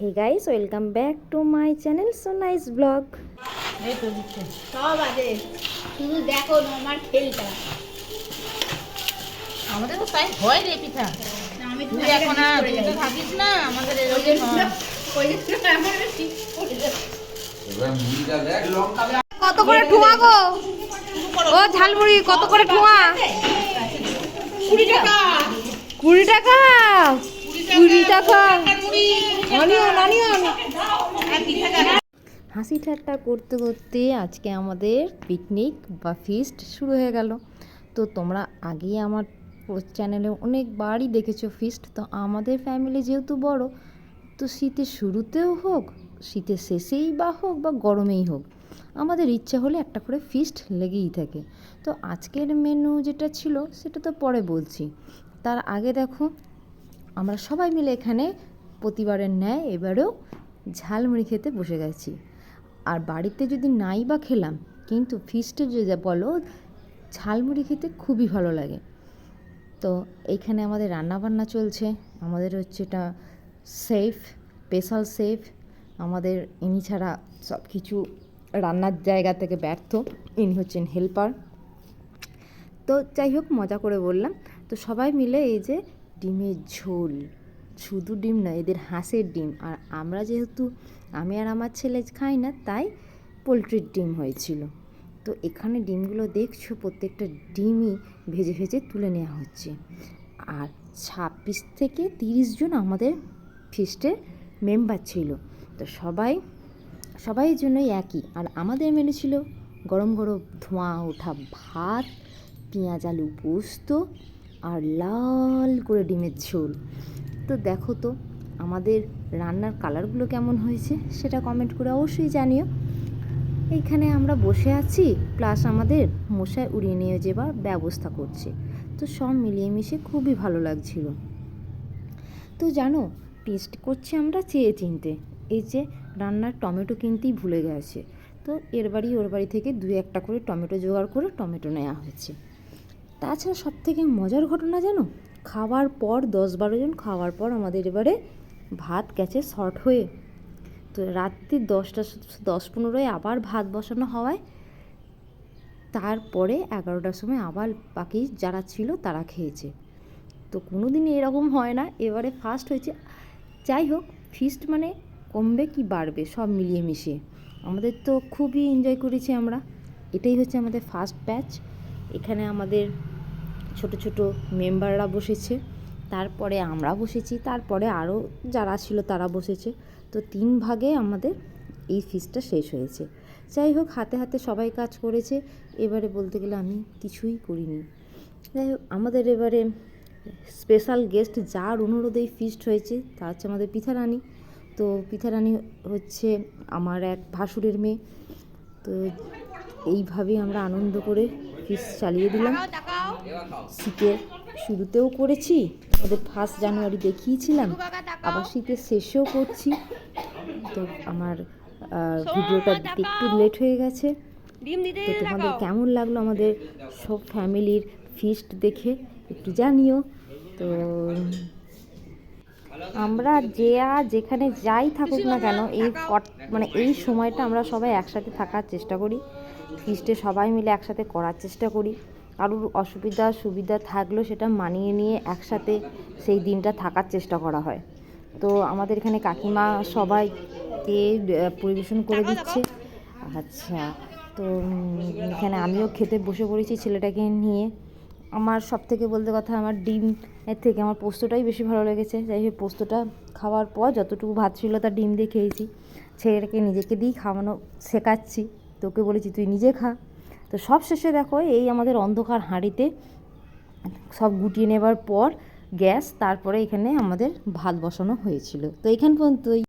Hey guys welcome back to my channel so nice blog সব আছে। শুধু দেখো আমার খেলটা। আমাদের তো তাই হয় রে পিঠা। আমি তুই এখন আর না আমাদের হয়। কত করে ঠোঁয়া গো? ও ঝালমুড়ি কত করে ঠোঁয়া? কুড়ি টাকা। কুড়ি টাকা? কুড়ি টাকা। অনিয়ন অনিয়ন হাসি ঠাট্টা করতে করতে আজকে আমাদের পিকনিক বা ফিস্ট শুরু হয়ে গেল। তো তোমরা আগেই আমার চ্যানেলে অনেকবারই দেখেছ ফিস্ট তো আমাদের ফ্যামিলি যেহেতু বড় তো শীতের শুরুতেও হোক শীতের শেষেই বা হোক বা গরমেই হোক আমাদের ইচ্ছা হলে একটা করে ফিস্ট লেগেই থাকে। তো আজকের মেনু যেটা ছিল সেটা তো পরে বলছি। তার আগে দেখো আমরা সবাই মিলে এখানে প্রতিবারের ন্যায় এবারেও ঝালমুড়ি খেতে বসে গেছি। আর বাড়িতে যদি নাই বা খেলাম, কিন্তু ফিস্টে যদি বলো, ঝালমুড়ি খেতে খুবই ভালো লাগে। তো এইখানে আমাদের রান্নাবান্না চলছে। আমাদের হচ্ছে এটা সেফ স্পেশাল সেফ আমাদের ইনি ছাড়া সব কিছু রান্নার জায়গা থেকে ব্যর্থ। ইনি হচ্ছেন হেল্পার তো যাই হোক, মজা করে বললাম। তো সবাই মিলে এই যে ডিমের ঝোল। শুধু ডিম না, এদের হাঁসের ডিম। আর আমরা যেহেতু, আমি আর আমার ছেলে খাই না, তাই পোলট্রির ডিম হয়েছিল। তো এখানে ডিমগুলো দেখছ, প্রত্যেকটা ডিমই ভেজে ভেজে তুলে নেওয়া হচ্ছে। আর ছাব্বিশ থেকে তিরিশ জন আমাদের ফিস্টের মেম্বার ছিল। তো সবাই সবাই জন্যই একই। আর আমাদের মেনু ছিল গরম গরম ধোঁয়া, ওঠা ভাত, পেঁয়াজ, আলু পোস্ত আর লাল করে ডিমের ঝোল। তো দেখো তো, আমাদের রান্নার কালারগুলো কেমন হয়েছে সেটা কমেন্ট করে অবশ্যই জানিও। এইখানে আমরা বসে আছি প্লাস আমাদের মশায় উড়িয়ে নিয়ে যাবার ব্যবস্থা করছে। তো সব মিলিয়ে মিশে খুবই ভালো লাগছিল। তো জানো টেস্ট করছি আমরা চেয়ে চিনতে। এই যে রান্নার টমেটো কিনতেই ভুলে গেছে। তো এর বাড়ি ওর বাড়ি থেকে দুই একটা করে টমেটো জোগাড় করে টমেটো নেওয়া হয়েছে। তাছাড়া সব থেকে মজার ঘটনা জানো? খাওয়ার পর দশ বারো জন খাওয়ার পর আমাদের এবারে ভাত গেছে শর্ট হয়ে। তো রাত্রি দশটা দশ পনেরোয় আবার ভাত বসানো হওয়ায় তারপরে এগারোটার সময় আবার বাকি যারা ছিল তারা খেয়েছে। তো কোনো দিনই এরকম হয় না। এবারে ফার্স্ট হয়েছে। যাই হোক ফিস্ট মানে কমবে কি বাড়বে সব মিলিয়ে মিশিয়ে। আমাদের তো খুবই এনজয় করেছি আমরা। এটাই হচ্ছে আমাদের ফার্স্ট ব্যাচ এখানে আমাদের ছোট ছোট মেম্বাররা বসেছে। তারপরে আমরা বসেছি, তারপরে আরও যারা ছিল তারা বসেছে। তো তিন ভাগে আমাদের এই ফিসটা শেষ হয়েছে। যাই হোক, হাতে হাতে সবাই কাজ করেছে। এবারে বলতে গেলে আমি কিছুই করিনি। যাই হোক, আমাদের এবারে স্পেশাল গেস্ট যার অনুরোধে এই ফিস্ট হয়েছে, তা হচ্ছে আমাদের পিঠারানী। তো পিঠারানী হচ্ছে আমার এক ভাসুরের মেয়ে। তো এইভাবেই আমরা আনন্দ করে ফিস্ট চালিয়ে দিলাম। শীতের শুরুতেও করেছি ওদের ফার্স্ট জানুয়ারি দেখিয়েছিলাম, আবার শীতের শেষেও করছি। তো আমার ভিডিওটা একটু লেট হয়ে গেছে। তো তোমাদের কেমন লাগল আমাদের সব ফ্যামিলির ফিস্ট দেখে একটু জানিও। তো আমরা যে আর যেখানে যাই থাকুক না কেন, এই মানে এই সময়টা আমরা সবাই একসাথে থাকার চেষ্টা করি। ফিস্টে সবাই মিলে একসাথে করার চেষ্টা করি। কারোর অসুবিধা, সুবিধা থাকলেও সেটা মানিয়ে নিয়ে একসাথে সেই দিনটা থাকার চেষ্টা করা হয়। তো আমাদের এখানে কাকিমা সবাইকে পরিবেশন করে দিচ্ছে। আচ্ছা তো এখানে আমিও খেতে বসে পড়েছি ছেলেটাকে নিয়ে। আমার সব থেকে বলতে কথা আমার ডিম এর থেকে আমার পোস্তটাই বেশি ভালো লেগেছে। যাই হোক, পোস্তটা খাওয়ার পর যতটুকু ভাত ছিল তার ডিম দিয়ে খেয়েছি। ছেলেটাকে নিজেকে দিয়েই খাওয়ানো শেখাচ্ছি। তোকে বলেছি, তুই নিজে খা। তো সব শেষে দেখো, এই আমাদের অন্ধকার হাঁড়িতে সব গুটিয়ে নেবার পর গ্যাস, তারপরে এখানে আমাদের ভাত বসানো হয়েছিল। তো এখান পর্যন্তই।